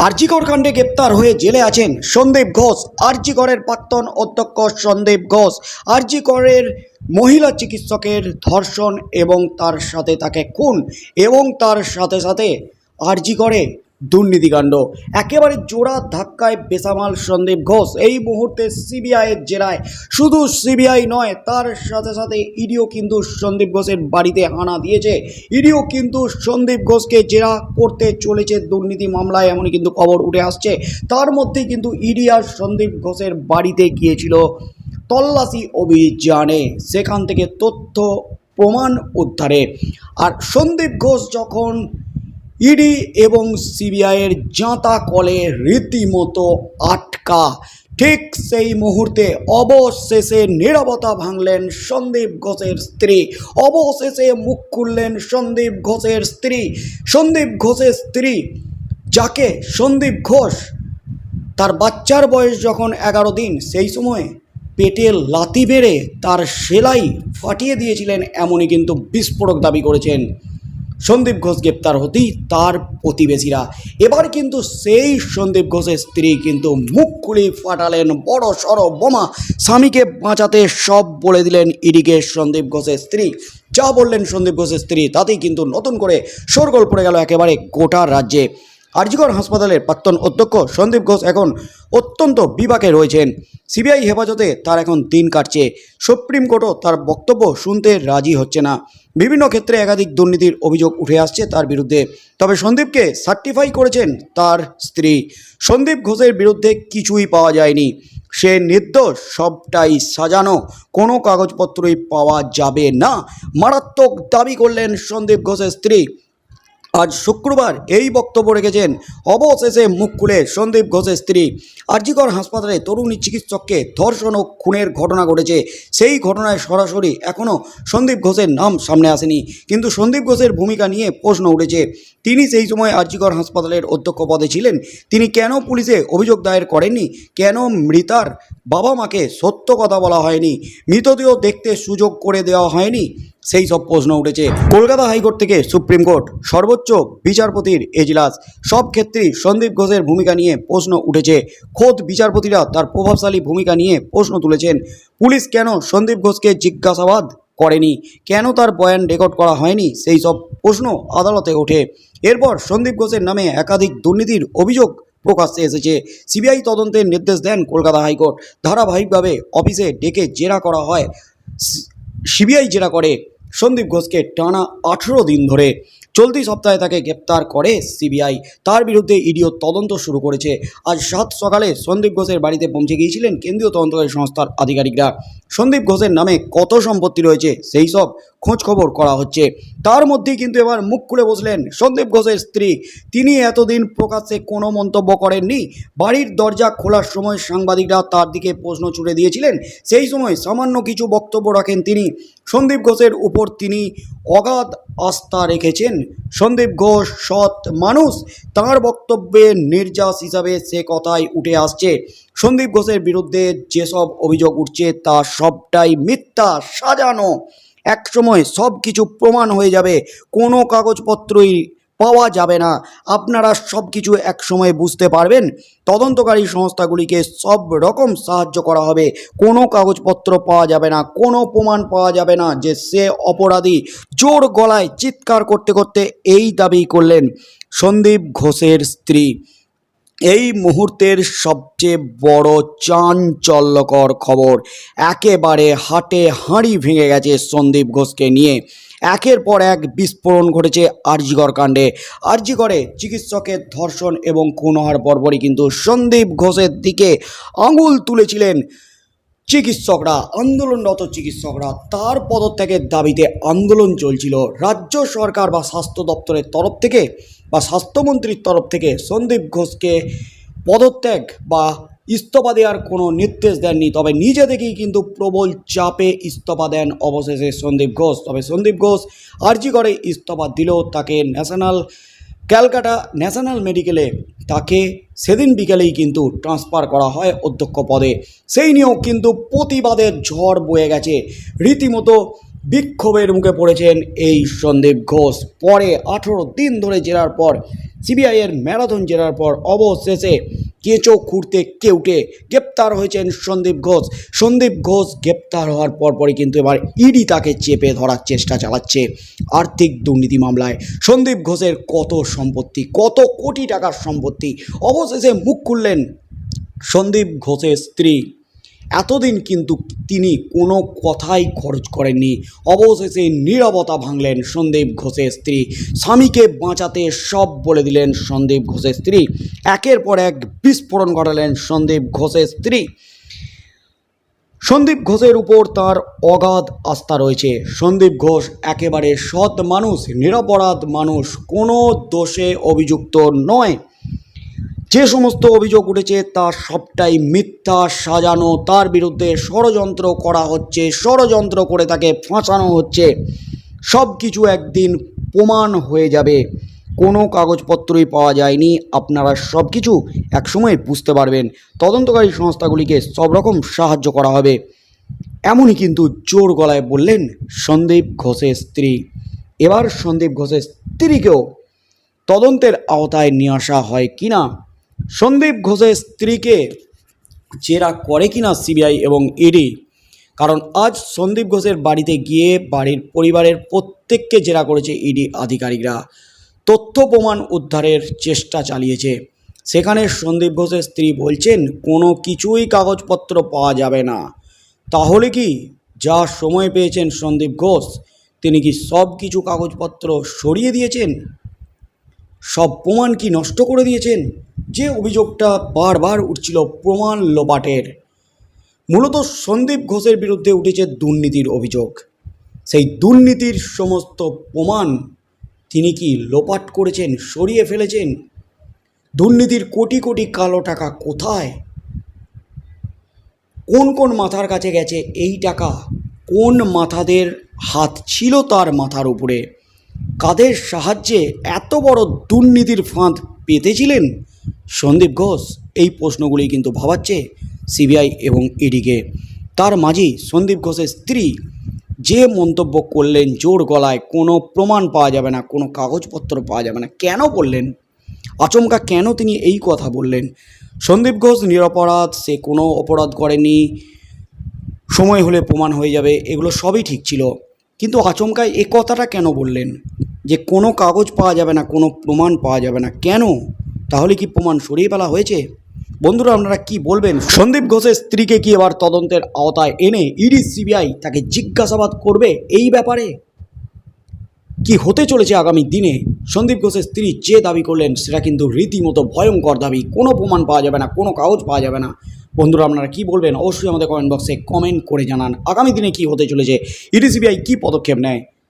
আরজিকর কাণ্ডে গ্রেপ্তার হয়ে জেলে আছেন সন্দীপ ঘোষ। আরজিকরের প্রাক্তন অধ্যক্ষ সন্দীপ ঘোষ। আরজিকরের মহিলা চিকিৎসকের ধর্ষণ এবং তার সাথে তাকে খুন এবং তার সাথে সাথে আরজিকরে দুর্নীতিকাণ্ড। একেবারে জোড়া ধাক্কায় বেসামাল সন্দীপ ঘোষ। এই মুহূর্তে সিবিআইয়ের জেরায়। শুধু সিবিআই নয়, তার সাথে সাথে ইডিও কিন্তু সন্দীপ ঘোষের বাড়িতে হানা দিয়েছে। ইডিও কিন্তু সন্দীপ ঘোষকে জেরা করতে চলেছে দুর্নীতি মামলায়, এমনই কিন্তু খবর উঠে আসছে। তার মধ্যে কিন্তু ইডি আর সন্দীপ ঘোষের বাড়িতে গিয়েছিল তল্লাশি অভিযানে। সেখান থেকে তথ্য প্রমাণ উদ্ধারে। আর সন্দীপ ঘোষ যখন ইডি এবং সিবিআইয়ের জাঁতা কলে রীতিমতো আটকা। ঠিক সেই মুহূর্তে অবশেষে নীরবতা ভাঙলেন সন্দীপ ঘোষের স্ত্রী। অবশেষে মুখ খুললেন সন্দীপ ঘোষের স্ত্রী। সন্দীপ ঘোষের স্ত্রী, যাকে সন্দীপ ঘোষ তার বাচ্চার বয়স যখন এগারো দিন, সেই সময় পেটে লাতি বেড়ে তার সেলাই ফাটিয়ে দিয়েছিলেন, এমনই কিন্তু বিস্ফোরক দাবি করেছেন সন্দীপ ঘোষ গ্রেপ্তার হতেই তার প্রতিবেশীরা। এবার কিন্তু সেই সন্দীপ ঘোষের স্ত্রী কিন্তু মুখ খুলি ফাটালেন বড় সড় বোমা। স্বামীকে বাঁচাতে সব বলে দিলেন ইডিকে সন্দীপ ঘোষের স্ত্রী। যা বললেন সন্দীপ ঘোষের স্ত্রী, তাতেই কিন্তু নতুন করে শোরগোল পড়ে গেল একেবারে গোটা রাজ্যে। আরজিকর হাসপাতালের প্রাক্তন অধ্যক্ষ সন্দীপ ঘোষ এখন অত্যন্ত বিপাকে রয়েছেন। সিবিআই হেফাজতে তার এখন দিন কাটছে। সুপ্রিম কোর্টও তার বক্তব্য শুনতে রাজি হচ্ছে না। বিভিন্ন ক্ষেত্রে একাধিক দুর্নীতির অভিযোগ উঠে আসছে তার বিরুদ্ধে। তবে সন্দীপকে সার্টিফাই করেছেন তার স্ত্রী। সন্দীপ ঘোষের বিরুদ্ধে কিছুই পাওয়া যায়নি। সে নির্দোষ, সবটাই সাজানো, কোনো কাগজপত্রই পাওয়া যাবে না। মারাত্মক দাবি করলেন সন্দীপ ঘোষের স্ত্রী। আজ শুক্রবার এই বক্তব্য রেখেছেন অবশেষে মুখ খুলে সন্দীপ ঘোষের স্ত্রী। আরজিকর হাসপাতালে তরুণী চিকিৎসককে ধর্ষণ ও খুনের ঘটনা ঘটেছে। সেই ঘটনায় সরাসরি এখনও সন্দীপ ঘোষের নাম সামনে আসেনি। কিন্তু সন্দীপ ঘোষের ভূমিকা নিয়ে প্রশ্ন উঠেছে। তিনি সেই সময় আরজিকর হাসপাতালের অধ্যক্ষ পদে ছিলেন। তিনি কেন পুলিশে অভিযোগ দায়ের করেননি? কেন মৃতার বাবা মাকে সত্য কথা বলা হয়নি? মৃতদেহ দেখতে সুযোগ করে দেওয়া হয়নি? সেই সব প্রশ্ন উঠেছে। কলকাতা হাইকোর্ট থেকে সুপ্রিম কোর্ট, সর্বোচ্চ বিচারপতির এজলাস, সব ক্ষেত্রেই সন্দীপ ঘোষের ভূমিকা নিয়ে প্রশ্ন উঠেছে। খোদ বিচারপতিরা তার প্রভাবশালী ভূমিকা নিয়ে প্রশ্ন তুলেছেন, পুলিশ কেন সন্দীপ ঘোষকে জিজ্ঞাসাবাদ করেনি? কেন তার বয়ান রেকর্ড করা হয়নি? সেই সব প্রশ্ন আদালতে ওঠে। এরপর সন্দীপ ঘোষের নামে একাধিক দুর্নীতির অভিযোগ প্রকাশ্যে এসেছে। সিবিআই তদন্তের নির্দেশ দেন কলকাতা হাইকোর্ট। ধারাবাহিকভাবে অফিসে ডেকে জেরা করা হয় সিবিআই জেরা করে। সন্দীপ ঘোষকে টানা আঠেরো দিন ধরে চলতি সপ্তাহে তাকে গ্রেপ্তার করে সিবিআই। তার বিরুদ্ধে ইডিও তদন্ত শুরু করেছে। আজ সাত সকালে সন্দীপ ঘোষের বাড়িতে পৌঁছে গিয়েছিলেন কেন্দ্রীয় তদন্তকারী সংস্থার আধিকারিকরা। সন্দীপ ঘোষের নামে কত সম্পত্তি রয়েছে, সেই সব খোঁজ খবর করা হচ্ছে। তার মধ্যেই কিন্তু এবার মুখ খুলে বসলেন সন্দীপ ঘোষের স্ত্রী। তিনি এতদিন প্রকাশ্যে কোনো মন্তব্য করেননি। বাড়ির দরজা খোলার সময় সাংবাদিকরা তার দিকে প্রশ্ন ছুড়ে দিয়েছিলেন। সেই সময় সামান্য কিছু বক্তব্য রাখেন তিনি। সন্দীপ ঘোষের উপর তিনি অগাধ আস্থা রেখেছেন। সন্দীপ ঘোষ সৎ মানুষ। তাঁর বক্তব্যে নির্যাস হিসাবে সে কথাই উঠে আসছে। সন্দীপ ঘোষের বিরুদ্ধে যেসব অভিযোগ উঠছে, তা সবটাই মিথ্যা, সাজানো। একসময় সব কিছু প্রমাণ হয়ে যাবে। কোনো কাগজপত্রই পাওয়া যাবে না। আপনারা সব কিছু একসময় বুঝতে পারবেন। তদন্তকারী সংস্থাগুলিকে সব রকম সাহায্য করা হবে। কোনো কাগজপত্র পাওয়া যাবে না, কোনো প্রমাণ পাওয়া যাবে না যে সে অপরাধী। জোর গলায় চিৎকার করতে করতে এই দাবি করলেন সন্দীপ ঘোষের স্ত্রী। এই মুহূর্তের সবচেয়ে বড় চাঞ্চল্যকর খবর, একেবারে হাটে হাঁড়ি ভেঙে গেছে সন্দীপ ঘোষকে নিয়ে। একের পর এক বিস্ফোরণ ঘটেছে আরজিগড় কাণ্ডে। আরজিগড়ে চিকিৎসকের ধর্ষণ এবং খুন হওয়ার পরপরই কিন্তু সন্দীপ ঘোষের দিকে আঙুল তুলেছিলেন চিকিৎসকরা, আন্দোলনরত চিকিৎসকরা তার পদত্যাগের দাবিতে আন্দোলন চলছিল। রাজ্য সরকার বা স্বাস্থ্য দপ্তরের তরফ থেকে বা স্বাস্থ্যমন্ত্রীর তরফ থেকে সন্দীপ ঘোষকে পদত্যাগ বা ইস্তফা দেওয়ার কোনো নির্দেশ দেননি। তবে নিজে থেকেই কিন্তু প্রবল চাপে ইস্তফা দেন অবশেষে সন্দীপ ঘোষ। তবে সন্দীপ ঘোষ আর্জি করে ইস্তফা দিলেও তাকে ন্যাশনাল ক্যালকাটা ন্যাশনাল মেডিকেলে তাকে সেদিন বিকেলেই কিন্তু ট্রান্সফার করা হয় অধ্যক্ষ পদে। সেই নিয়েও কিন্তু প্রতিবাদের ঝড় বয়ে গেছে। রীতিমতো বিক্ষোভের মুখে পড়েছেন এই সন্দীপ ঘোষ। পরে আঠেরো দিন ধরে জেরার পর সিবিআইয়ের ম্যারাথন জেরার পর অবশেষে কেঁচো খুঁড়তে কেউটে গ্রেপ্তার হয়েছেন সন্দীপ ঘোষ। সন্দীপ ঘোষ গ্রেপ্তার হওয়ার পরপরই কিন্তু এবার ইডি তাকে চেপে ধরার চেষ্টা চালাচ্ছে আর্থিক দুর্নীতি মামলায়। সন্দীপ ঘোষের কত সম্পত্তি, কত কোটি টাকার সম্পত্তি? অবশেষে মুখ খুললেন সন্দীপ ঘোষের স্ত্রী এতদিন কিন্তু তিনি কোনো কথাই খরচ করেননি। অবশেষে নীরবতা ভাঙলেন সন্দীপ ঘোষের স্ত্রী। স্বামীকে বাঁচাতে সব বলে দিলেন সন্দীপ ঘোষের স্ত্রী। একের পর এক বিস্ফোরণ ঘটালেন সন্দীপ ঘোষের স্ত্রী। সন্দীপ ঘোষের উপর তার অগাধ আস্থা রয়েছে। সন্দীপ ঘোষ একেবারে সৎ মানুষ, নিরপরাধ মানুষ, কোনো দোষে অভিযুক্ত নয়। যে সমস্ত অভিযোগ উঠেছে তা সবটাই মিথ্যা, সাজানো, তার বিরুদ্ধে ষড়যন্ত্র করা হচ্ছে, ষড়যন্ত্র করে তাকে ফাঁসানো হচ্ছে। সব কিছু একদিন প্রমাণ হয়ে যাবে। কোনো কাগজপত্রই পাওয়া যায়নি। আপনারা সব কিছু একসময় বুঝতে পারবেন। তদন্তকারী সংস্থাগুলিকে সব রকম সাহায্য করা হবে। এমনই কিন্তু জোর গলায় বললেন সন্দীপ ঘোষের স্ত্রী। এবার সন্দীপ ঘোষের স্ত্রীকেও তদন্তের আওতায় নিয়ে আসা হয় কিনা সন্দীপ ঘোষের স্ত্রীকে জেরা করে কিনা সিবিআই এবং ইডি? কারণ আজ সন্দীপ ঘোষের বাড়িতে গিয়ে বাড়ির পরিবারের প্রত্যেককে জেরা করেছে ইডি আধিকারিকরা। তথ্য প্রমাণ উদ্ধারের চেষ্টা চালিয়েছে। সেখানে সন্দীপ ঘোষের স্ত্রী বলছেন, কোনো কিছুই কাগজপত্র পাওয়া যাবে না। তাহলে কি যা সময় পেয়েছেন সন্দীপ ঘোষ, তিনি কি সব কিছু কাগজপত্র সরিয়ে দিয়েছেন? সব প্রমাণ কি নষ্ট করে দিয়েছেন? যে অভিযোগটা বারবার উঠছিল প্রমাণ লোপাটের। মূলত সন্দীপ ঘোষের বিরুদ্ধে উঠেছে দুর্নীতির অভিযোগ। সেই দুর্নীতির সমস্ত প্রমাণ তিনি কি লোপাট করেছেন, সরিয়ে ফেলেছেন? দুর্নীতির কোটি কোটি কালো টাকা কোথায়? কোন কোন মাথার কাছে গেছে এই টাকা? কোন মাথাদের হাত ছিল তার মাথার উপরে? কাদের সাহায্যে এত বড় দুর্নীতির ফাঁদ পেতেছিলেন? সন্দীপ ঘোষ এই প্রশ্নগুলি কিন্তু ভাবাচ্ছে সিবিআই এবং ইডিকে তার মাঝেই সন্দীপ ঘোষের স্ত্রী যে মন্তব্য করলেন, জোর গলায়, কোনো প্রমাণ পাওয়া যাবে না, কোনো কাগজপত্র পাওয়া যাবে না, কেন বললেন? আচমকা কেন তিনি এই কথা বললেন? সন্দীপ ঘোষ নিরপরাধ, সে কোনো অপরাধ করেনি, সময় হলে প্রমাণ হয়ে যাবে, এগুলো সবই ঠিক ছিল। কিন্তু আচমকায় এ কথাটা কেন বললেন? যে কোনো কাগজ পাওয়া যাবে না, কোনো প্রমাণ পাওয়া যাবে না। কেন? তাহলে কি প্রমাণ সরিয়ে ফেলা হয়েছে? বন্ধুরা, আপনারা কি বলবেন? সন্দীপ ঘোষের স্ত্রীকে কি এবার তদন্তের আওতায় এনে ইডি, সিবিআই তাকে জিজ্ঞাসাবাদ করবে এই ব্যাপারে? কি হতে চলেছে আগামী দিনে? সন্দীপ ঘোষের স্ত্রী যে দাবি করলেন, সেটা কিন্তু রীতিমতো ভয়ঙ্কর দাবি। কোনো প্রমাণ পাওয়া যাবে না, কোনো কাগজ পাওয়া যাবে না। বন্ধুরা, আপনারা কি বলবেন? অবশ্যই আমাদের কমেন্ট বক্সে কমেন্ট করে জানান। আগামী দিনে কি হতে চলেছে? ইডিসিবিআই কী পদক্ষেপ নেয়?